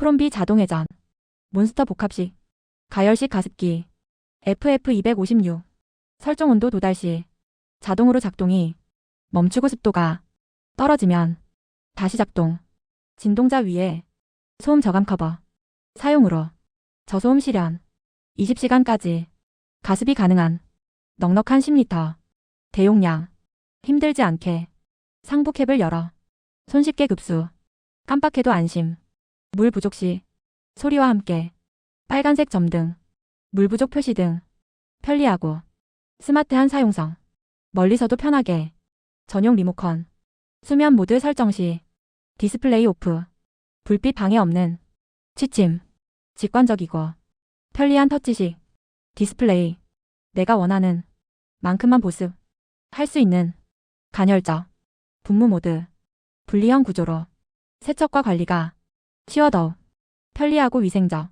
프롬비 자동회전, 몬스터 복합식, 가열식 가습기, FF256, 설정 온도 도달 시. 자동으로 작동이. 멈추고 습도가 떨어지면 다시 작동, 진동자 위에 소음 저감 커버, 사용으로 저소음 실현, 20시간까지. 가습이 가능한 넉넉한 10리터, 대용량, 힘들지 않게. 상부 캡을 열어. 손쉽게 급수, 깜빡해도 안심, 물 부족 시 소리와 함께 빨간색 점 등, 물 부족 표시 등 편리하고 스마트한 사용성, 멀리서도 편하게 전용 리모컨, 수면 모드 설정 시 디스플레이 오프, 불빛 방해 없는 취침, 직관적이고 편리한 터치식 디스플레이, 내가 원하는 만큼만 보습 할 수 있는 간헐적 분무 모드, 분리형 구조로 세척과 관리가 쉬워더욱 편리하고 위생적